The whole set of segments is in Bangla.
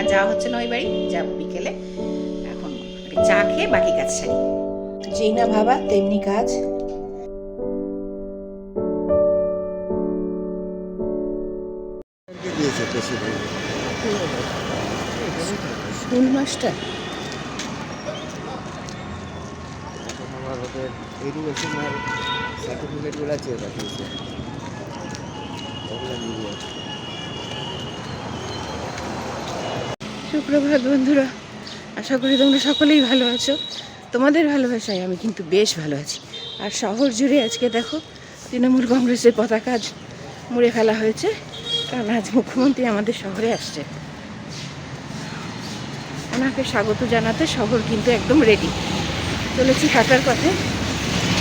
আর যাওয়া হচ্ছে না ওই বাড়ি যাব বিকেলে। এখন চা খেয়ে বাকি কাজ সারি। যেই না ভাবা তেমনি কাজ। স্কুল মাস্টার এখন আমার ওদের এডুকেশন আর সার্টিফিকেটগুলো চেয়ে পাঠিয়েছে ওগুলো নিয়ে সুপ্রভাত বন্ধুরা। আশা করি তোমরা সকলেই ভালো আছো। তোমাদের ভালোবাসায় আমি কিন্তু বেশ ভালো আছি। আর শহর জুড়ে আজকে দেখো, তৃণমূল কংগ্রেসের পতাকা মুড়ে ফেলা হয়েছে। কারণ আজ মুখ্যমন্ত্রী আমাদের শহরে আসছে। ওনাকে স্বাগত জানাতে শহর কিন্তু একদম রেডি চলেছি হাঁটার পথে।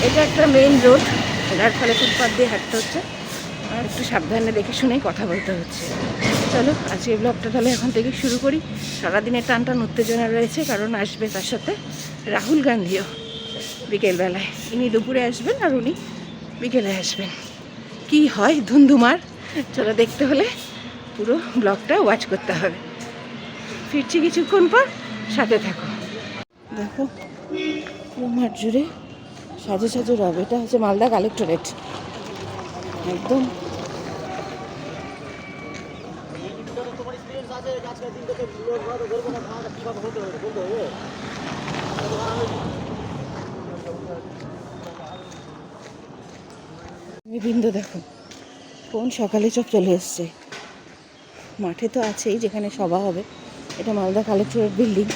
এটা একটা মেইন রোড যার ফলে ফুটপাথ দিয়ে হাঁটতে হচ্ছে। একটু সাবধানে দেখে শুনেই কথা বলতে হচ্ছে। চলো আজকে ব্লগটা তাহলে এখন থেকে শুরু করি। সারাদিনের টান টান উত্তেজনা রয়েছে, কারণ আসবে তার সাথে রাহুল গান্ধীও বিকেলবেলায়। ইনি দুপুরে আসবেন আর উনি বিকেলে আসবেন। কি হয় ধুমধুমার চলো দেখতে হলে পুরো ব্লগটা ওয়াচ করতে হবে। ফিরছি কিছুক্ষণ পর, সাথে থাকো। দেখো মাঠ জুড়ে সাজে সাজে রব এটা হচ্ছে মালদা কালেক্টরেট একদম বিভিন্ন দেখো, কোন সকালে সব চলে এসছে? মাঠে তো আছেই, যেখানে সভা হবে। এটা মালদা কালেক্টরেট বিল্ডিং।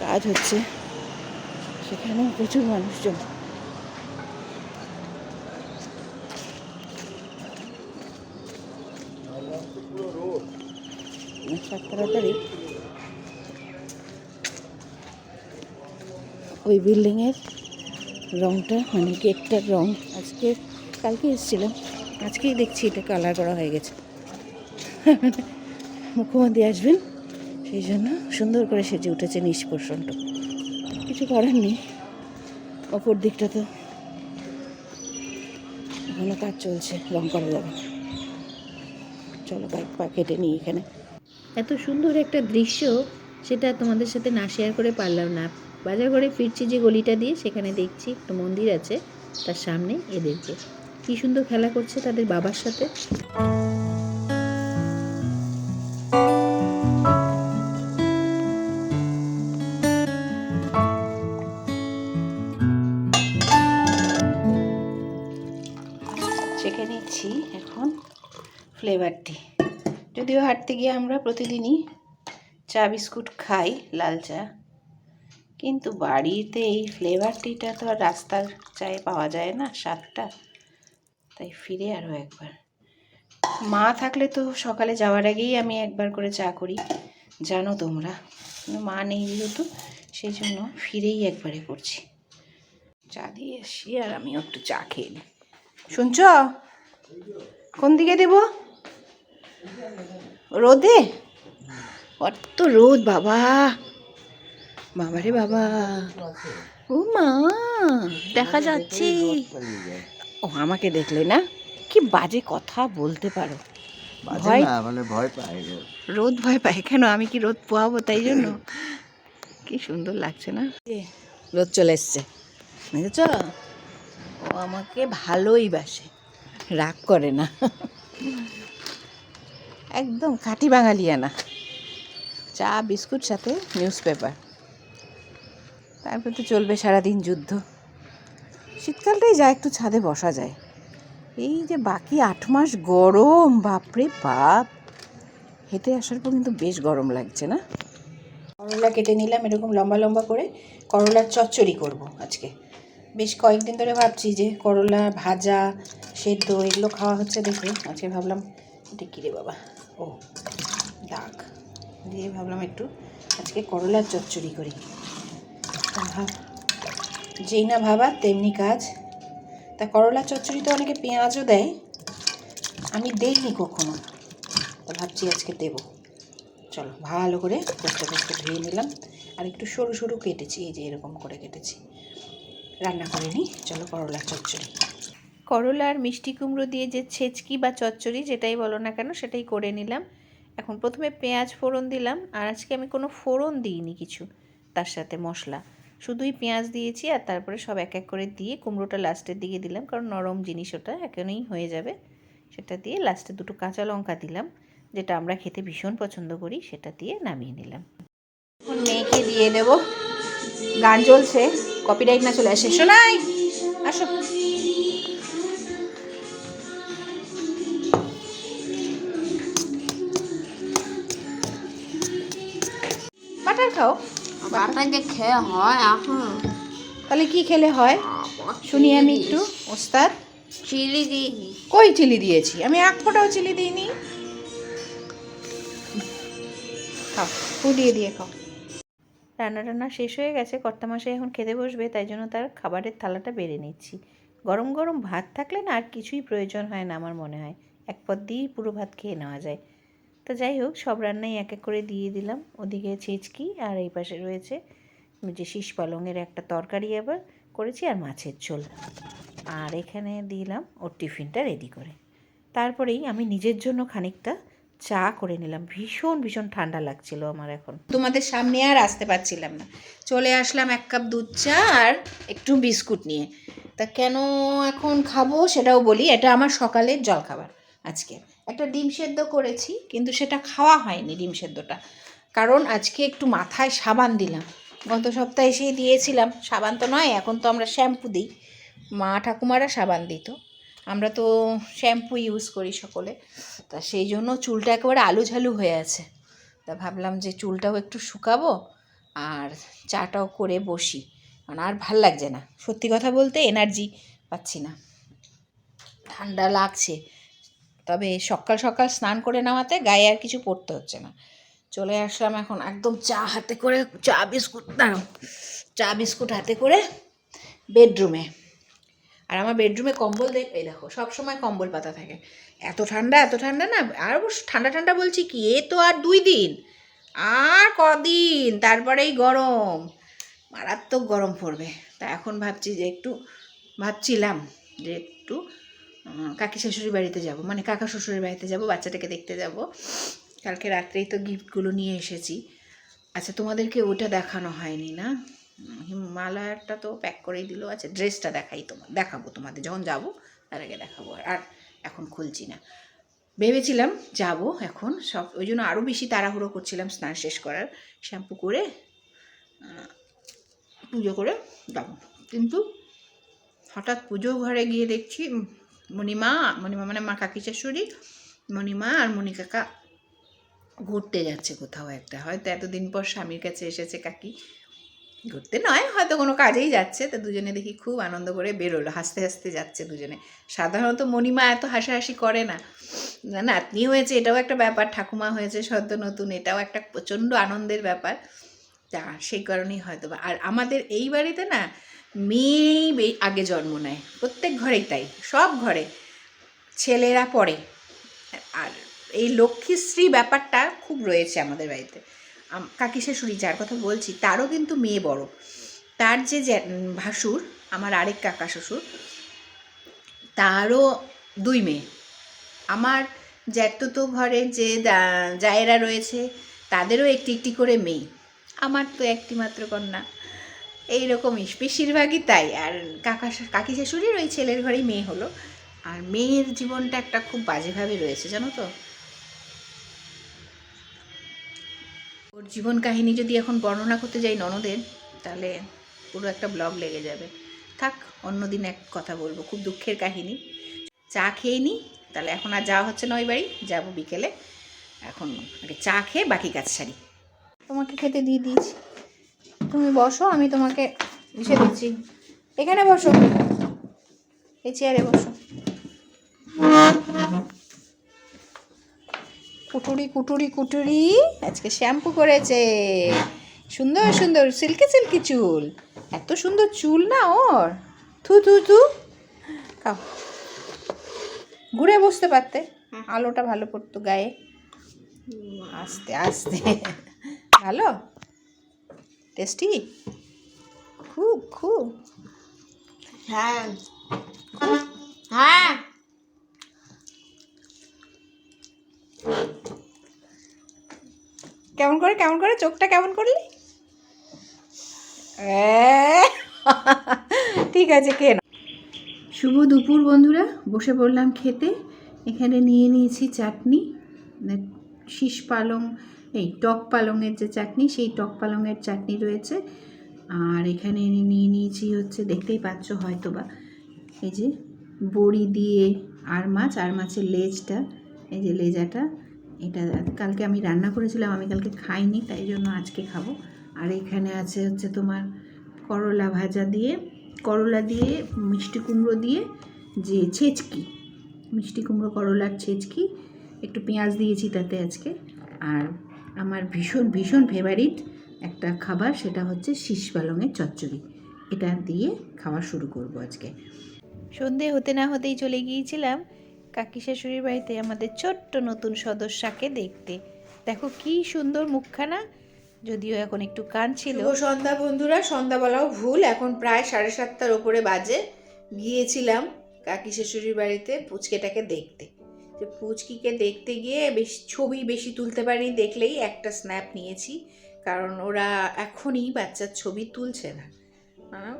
কাজ হচ্ছে, সেখানেও প্রচুর মানুষজন। সাত তাড়াতাড়ি। ওই বিল্ডিংয়ের রংটা মানে গেটটার রং আজকে, কালকে এসেছিলাম আজকেই দেখছি এটা কালার করা হয়ে গেছে। মুখ্যমন্ত্রী আসবেন, সেই জন্য সুন্দর করে সেজে উঠেছে নিচ পোর্শনটা কিছু করার নেই, অপর দিকটা তো এখনও কাজ চলছে, রং করা যাবে চলো বাইক পা কেটে নিই এখানে। এত সুন্দর একটা দৃশ্য, সেটা তোমাদের সাথে না শেয়ার করে পারলাম না। বাজার ঘরে ফিরছি যে গলিটা দিয়ে, সেখানে দেখছি একটা মন্দির আছে, তার সামনে এদেরকে। কি সুন্দর খেলা করছে তাদের বাবার সাথে। হাঁটতে গিয়ে আমরা প্রতিদিনই চা, বিস্কুট খাই, লাল চা। কিন্তু বাড়িতে এই ফ্লেভার টিটা তো আর রাস্তার চায়ে পাওয়া যায় না, স্বাদটা। তাই ফিরে আরও একবার। মা থাকলে তো সকালে যাওয়ার আগেই আমি একবার করে চা করি। জানো তোমরা, কিন্তু মা নেই যেহেতু, সেই জন্য ফিরেই একবারে করছি। চা দিয়ে এসছি আর আমিও একটু চা খেয়ে নিই। শুনছ? কোন দিকে দেব? রোদে? কত রোদ বাবা। বাবারে বাবা। ও মা দেখা যাচ্ছে। ও আমাকে দেখলে না? কি বাজে কথা বলতে পারো। ভয়- মানে ভয় পায় রোদ ভয় পায় কেন? আমি কি রোদ পোয়াবো তাই জন্য? কি সুন্দর লাগছে না? রোদ চলে এসছে। বুঝেছ ও আমাকে ভালোই বাসে। রাগ করে না। একদম খাঁটি বাঙালিয়ানা চা, বিস্কুট, সাথে নিউজ পেপার তারপর তো চলবে সারাদিন যুদ্ধ। শীতকালটাই যা একটু ছাদে বসা যায়। এই যে বাকি আট মাস গরম, বাপরে বাপ! হেঁটে আসার পর কিন্তু বেশ গরম লাগছে না? করলা কেটে নিলাম এরকম লম্বা লম্বা করে। করলার চচ্চড়ি করব আজকে। বেশ কয়েকদিন ধরে ভাবছি যে করলা ভাজা, সেদ্ধ, এগুলো খাওয়া হচ্ছে দেখে। আজকে ভাবলাম এটা কী রে বাবা। ও, দাগ। দিয়ে ভাবলাম একটু আজকে করলার চচ্চড়ি করি। ভাব যেই না ভাবা তেমনি কাজ। তা করলা চচ্চড়িতে অনেকে পেঁয়াজও দেয়। আমি দেইনি কখনো। তা ভাবছি আজকে দেবো। চলো, ভালো করে কষ্ট কষ্ট ধুয়ে নিলাম। আর একটু সরু সরু কেটেছি, এই যে এরকম করে কেটেছি। রান্না করে নিই, চলো করলা চচ্চড়ি। করলা আর মিষ্টি কুমড়ো দিয়ে যে ছেচকি বা চচ্চড়ি যেটাই বলো না কেন, সেটাই করে নিলাম। এখন প্রথমে পেঁয়াজ ফোড়ন দিলাম, আর আজকে আমি কোনো ফোড়ন দিইনি কিছু, তার সাথে মশলা। শুধুই পেঁয়াজ দিয়েছি আর তারপরে সব এক এক করে দিয়ে কুমড়োটা লাস্টের দিকে দিলাম, কারণ নরম জিনিস ওটা, এখনই হয়ে যাবে। সেটা দিয়ে লাস্টে দুটো কাঁচা লঙ্কা দিলাম, যেটা আমরা খেতে ভীষণ পছন্দ করি, সেটা দিয়ে নামিয়ে নিলাম। এখন মেয়েকে দিয়ে দেব গান চলছে কপিরাইট না চলে আসে। শোনাই! আসো। খাও। বাটা যে খেয়ে হয় তাহলে কি খেলে হয়? শুনি আমি একটু ওস্তাদ। চিলি দিইনি। কই চিলি দিয়েছি? আমি এক ফোঁটাও চিলি দিইনি। খাও ফু দিয়ে খাও। রান্না টান্না শেষ হয়ে গেছে কর্তা মশাই এখন খেতে বসবে তাই জন্য তার খাবারের থালাটা বেড়ে নিচ্ছি। গরম গরম ভাত থাকলে না আর কিছুই প্রয়োজন হয় না আমার মনে হয়। এক পদ দিয়েই পুরো ভাত খেয়ে নেওয়া যায়। তো যাই হোক, সব রান্নাই এক এক করে দিয়ে দিলাম। ওদিকে ছেচকি আর এই পাশে রয়েছে যে শীষ পালংয়ের একটা তরকারি আবার করেছি আর মাছের ঝোল। আর এখানে দিলাম ওর টিফিনটা রেডি করে। তারপরেই আমি নিজের জন্য খানিকটা চা করে নিলাম। ভীষণ ভীষণ ঠান্ডা লাগছিল আমার এখন। তোমাদের সামনে আর আসতে পারছিলাম না। চলে আসলাম এক কাপ দুধ চা আর একটু বিস্কুট নিয়ে। তা কেন এখন খাব সেটাও বলি, এটা আমার সকালের জলখাবার আজকে। একটা ডিম সেদ্ধ করেছি, কিন্তু সেটা খাওয়া হয়নি ডিম সেদ্ধটা। কারণ আজকে একটু মাথায় সাবান দিলাম। গত সপ্তাহে এসেই দিয়েছিলাম। সাবান তো নয়, এখন তো আমরা শ্যাম্পু দিই। মা ঠাকুমারা সাবান দিত। আমরা তো শ্যাম্পু ইউজ করি সকলে। তা সেই জন্য চুলটা একেবারে আলু ঝালু হয়ে আছে। তা ভাবলাম যে চুলটাও একটু শুকাবো আর চাটাও করে বসি। কারণ আর ভালো লাগছে না। সত্যি কথা বলতে এনার্জি পাচ্ছি না। ঠান্ডা লাগছে। তবে সকাল সকাল স্নান করে নেওয়াতে গায়ে আর কিছু পড়তে হচ্ছে না। চলে আসলাম এখন একদম চা হাতে করে, চা বিস্কুট দাঁড়ো চা বিস্কুট হাতে করে বেডরুমে। আর আমার বেডরুমে কম্বল দেখ এই দেখো সবসময় কম্বল পাতা থাকে। এত ঠান্ডা এত ঠান্ডা না, আর ঠান্ডা ঠান্ডা বলছি কি, এ তো আর দুই দিন, আর কদিন, তারপরেই গরম। মারাত্মক গরম পড়বে। তা এখন ভাবছি যে একটু, ভাবছিলাম যে একটু কাকি শ্বশুরের বাড়িতে যাব। মানে কাকা শ্বশুরের বাড়িতে যাব, বাচ্চাটাকে দেখতে যাব। কালকে রাত্রেই তো গিফটগুলো নিয়ে এসেছি। আচ্ছা তোমাদেরকে ওটা দেখানো হয়নি না? হিমালয়ারটা তো প্যাক করেই দিল। আচ্ছা ড্রেসটা দেখাই তোমার দেখাবো তোমাদের। যখন যাব, তার আগে দেখাবো। আর এখন খুলছি না। ভেবেছিলাম যাব এখন সব, ওই জন্য আরও বেশি তাড়াহুড়ো করছিলাম স্নান শেষ করার। শ্যাম্পু করে পুজো করে যাব। কিন্তু হঠাৎ পুজো ঘরে গিয়ে দেখছি মণিমা মণিমা মানে মা কাকি শাশুড়ি মণিমা আর মণি কাকা ঘুরতে যাচ্ছে কোথাও একটা। হয়তো এতদিন পর স্বামীর কাছে এসেছে কাকি। ঘুরতে নয়, হয়তো কোনো কাজেই যাচ্ছে। তো দুজনে দেখি খুব আনন্দ করে বেরোলো, হাসতে হাসতে যাচ্ছে দুজনে। সাধারণত মণিমা এত হাসাহাসি করে না। নাতনি হয়েছে, এটাও একটা ব্যাপার। ঠাকুমা হয়েছে সদ্য নতুন, এটাও একটা প্রচণ্ড আনন্দের ব্যাপার। তা, সেই কারণেই হয়তো আর আমাদের এই বাড়িতে না মেয়েই আগে জন্ম নেয়। প্রত্যেক ঘরেই তাই, সব ঘরে। ছেলেরা পড়ে। আর এই লক্ষ্মীশ্রী ব্যাপারটা খুব রয়েছে আমাদের বাড়িতে। কাকি শাশুড়ি যার কথা বলছি, তারও কিন্তু মেয়ে বড়। তার যে ভাসুর, আমার আরেক কাকা শ্বশুর, তারও দুই মেয়ে। আমার জ্যাঠতো ঘরে যে জায়েরা রয়েছে, তাদেরও একটি একটি করে মেয়ে। আমার তো একটি মাত্র কন্যা। এইরকমই, বেশিরভাগই তাই। আর কাকা কাকি শাশুড়ির ওই ছেলের ঘরেই মেয়ে হলো। আর মেয়ের জীবনটা একটা খুব বাজেভাবে রয়েছে, জানো তো? ওর জীবন কাহিনী যদি এখন বর্ণনা করতে যাই ননদের, তাহলে পুরো একটা ব্লগ লেগে যাবে। থাক, অন্যদিন এক কথা বলব, খুব দুঃখের কাহিনী। চা খেয়ে নিই তাহলে এখন আর যাওয়া হচ্ছে না ওই বাড়ি, যাব বিকেলে। এখন আগে চা খেয়ে বাকি কাজ সারি। তোমাকে খেতে দিয়ে দিয়েছি। তুমি বসো, আমি তোমাকে মিশে দিচ্ছি। এখানে বসো। এই চেয়ারে বসো। কুটুরি কুটুরি কুটুরি, আজকে শ্যাম্পু করেছে। সুন্দর সুন্দর, সিল্কি সিল্কি চুল। এত সুন্দর চুল না ওর? থু থু থু। খাও। ঘুরে বসতে পারতে। আলোটা ভালো পড়তো গায়ে। আস্তে আস্তে। ভালো? টেস্টি? খুব খুব। হ্যাঁ। হ্যাঁ। কেমন করে কেমন করে চোখটা কেমন করলি? ঠিক আছে কে শুভ দুপুর বন্ধুরা বসে পড়লাম খেতে। এখানে নিয়ে নিয়েছি চাটনি মানে শীষ পালং এই টক পালংয়ের যে চাটনি, সেই টক পালংয়ের চাটনি রয়েছে। আর এখানে নিয়ে নিয়েছি হচ্ছে, দেখতেই পাচ্ছ হয়তো বা এই যে বড়ি দিয়ে আর মাছ, আর মাছের লেজটা, এই যে লেজাটা, এটা কালকে আমি রান্না করেছিলাম, আমি কালকে খাইনি, তাই জন্য আজকে খাব। আর এখানে আছে হচ্ছে তোমার করলা ভাজা দিয়ে, করলা দিয়ে, মিষ্টি কুমড়ো দিয়ে যে ছেচকি, মিষ্টি কুমড়ো করলার ছেচকি, একটু পেঁয়াজ দিয়েছি তাতে আজকে, আর আমার ভীষণ ভীষণ ফেভারিট একটা খাবার সেটা হচ্ছে শীষ পালংয়ের চচ্চড়ি। এটা দিয়ে খাওয়া শুরু করব আজকে। সন্ধে হতে না হতেই চলে গিয়েছিলাম কাকি শাশুড়ির বাড়িতে আমাদের ছোট্ট নতুন সদস্যাকে দেখতে। দেখো কি সুন্দর মুখখানা যদিও এখন একটু কান ছিল। সন্ধ্যা বন্ধুরা সন্ধ্যা বলাও ভুল এখন প্রায় সাড়ে সাতটার ওপরে বাজে। গিয়েছিলাম কাকি শাশুড়ির বাড়িতে পুচকেটাকে দেখতে। যে পুচকিকে দেখতে গিয়ে বেশি ছবি বেশি তুলতে পারিনি, দেখলেই একটা স্ন্যাপ নিয়েছি। কারণ ওরা এখনই বাচ্চার ছবি তুলছে না।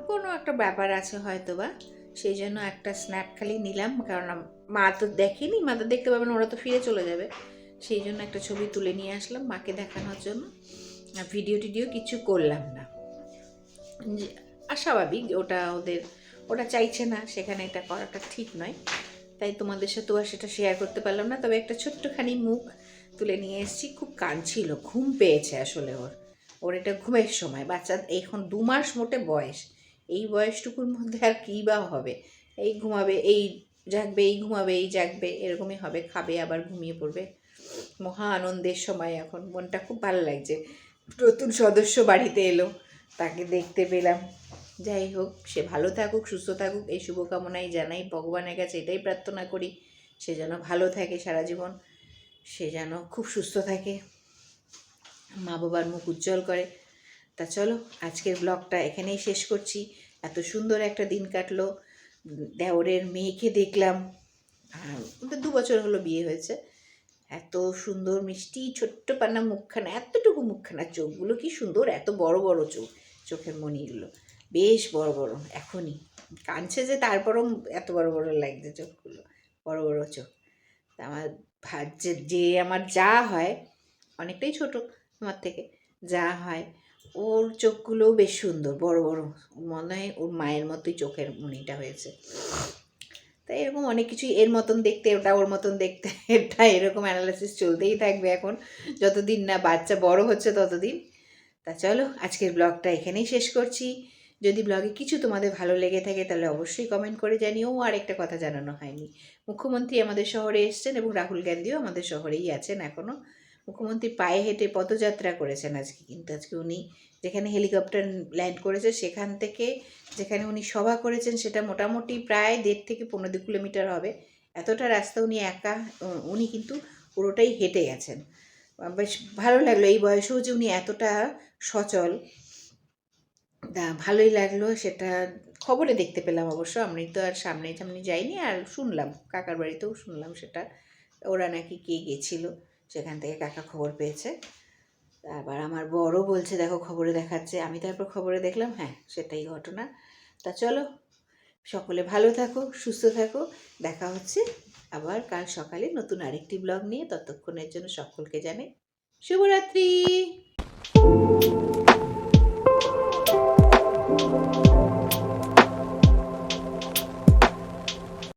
কোনো একটা ব্যাপার আছে হয়তো বা সেই জন্য একটা স্ন্যাপ খালি নিলাম। কারণ মা তো দেখেনি, মা তো দেখতে পাবেন ওরা তো ফিরে চলে যাবে। সেই জন্য একটা ছবি তুলে নিয়ে আসলাম মাকে দেখানোর জন্য। ভিডিও টিডিও কিছু করলাম না। স্বাভাবিক ওটা ওদের ওটা চাইছে না, সেখানে এটা করাটা ঠিক নয়। তাই তোমাদের সাথেও আর সেটা শেয়ার করতে পারলাম না। তবে একটা ছোট্টখানি মুখ তুলে নিয়ে এসেছি। খুব কাঁদছিল, ঘুম পেয়েছে আসলে ওর। ওর এটা ঘুমের সময়। বাচ্চা এখন দু মাস মোটে বয়স। এই বয়সটুকুর মধ্যে আর কী বা হবে? এই ঘুমাবে, এই জাগবে, এই ঘুমাবে, এই জাগবে, এরকমই হবে। খাবে, আবার ঘুমিয়ে পড়বে। মহা আনন্দের সময় এখন। মনটা খুব ভালো লাগছে। নতুন সদস্য বাড়িতে এলো। তাকে দেখতে পেলাম। যাই হোক, সে ভালো থাকুক, সুস্থ থাকুক, এই শুভকামনাই জানাই। ভগবানের কাছে এটাই প্রার্থনা করি, সে যেন ভালো থাকে সারা জীবন, সে যেন খুব সুস্থ থাকে। মা বাবার মুখ উজ্জ্বল করে। তা চলো, আজকের ব্লগটা এখানেই শেষ করছি। এত সুন্দর একটা দিন কাটলো। দেওরের মেয়েকে দেখলাম। আর দু বছর হলো বিয়ে হয়েছে। এত সুন্দর মিষ্টি, ছোট্ট পান্না মুখখানা, এতটুকু মুখখানা চোখগুলো কি সুন্দর, এত বড় বড় চোখ, চোখের মণিগুলো। বেশ বড় বড়, এখনই। কাঁদছে যে তারপরও এত বড় বড় লাগছে চোখগুলো, বড় বড় চোখ। তা আমার ভা- যে যে আমার যা হয়, অনেকটাই ছোট আমার থেকে, যা হয়, ওর চোখগুলোও বেশ সুন্দর, বড় বড়। মনে হয় ওর মায়ের মতোই চোখের মণিটা হয়েছে। তাই এরকম অনেক কিছুই এর মতন দেখতে, ওটা ওর মতন দেখতে, এটা এরকম অ্যানালাইসিস চলতেই থাকবে এখন। যতদিন না বাচ্চা বড় হচ্ছে ততদিন। তা চলো, আজকের ব্লগটা এখানেই শেষ করছি। যদি ব্লগে কিছু তোমাদের ভালো লেগে থাকে, তাহলে অবশ্যই কমেন্ট করে জানিও। আর একটা কথা জানানো হয়নি। মুখ্যমন্ত্রী আমাদের শহরে এসেছেন এবং রাহুল গান্ধীও আমাদের শহরেই আছেন এখনও মুখ্যমন্ত্রী পায়ে হেঁটে পদযাত্রা করেছেন আজকে, কিন্তু আজকে উনি যেখানে হেলিকপ্টার ল্যান্ড করেছে, সেখান থেকে যেখানে উনি সভা করেছেন, সেটা মোটামুটি প্রায় দেড় থেকে পনেরো দু কিলোমিটার হবে। এতটা রাস্তা উনি একা উনি কিন্তু পুরোটাই হেঁটে গেছেন। বেশ ভালো লাগল এই বয়সেও যে উনি এতটা সচল। ভালোই লাগল, সেটা খবরে দেখতে পেলাম অবশ্য। আমি তো আর সামনে সামনে যাইনি, আর শুনলাম, কাকার বাড়িতেও শুনলাম সেটা। ওরা নাকি কে গেছিল, সেখান থেকে কাকা খবর পেয়েছে। আবার আমার বড় বলছে, দেখো, খবরে দেখাচ্ছে। আমি তারপর খবরে দেখলাম হ্যাঁ সেটাই ঘটনা। তা চলো, সকলে ভালো থাকো, সুস্থ থাকো। দেখা হচ্ছে আবার কাল সকালে নতুন আরেকটি ব্লগ নিয়ে। ততক্ষণের জন্য সকলকে জানে শুভরাত্রি।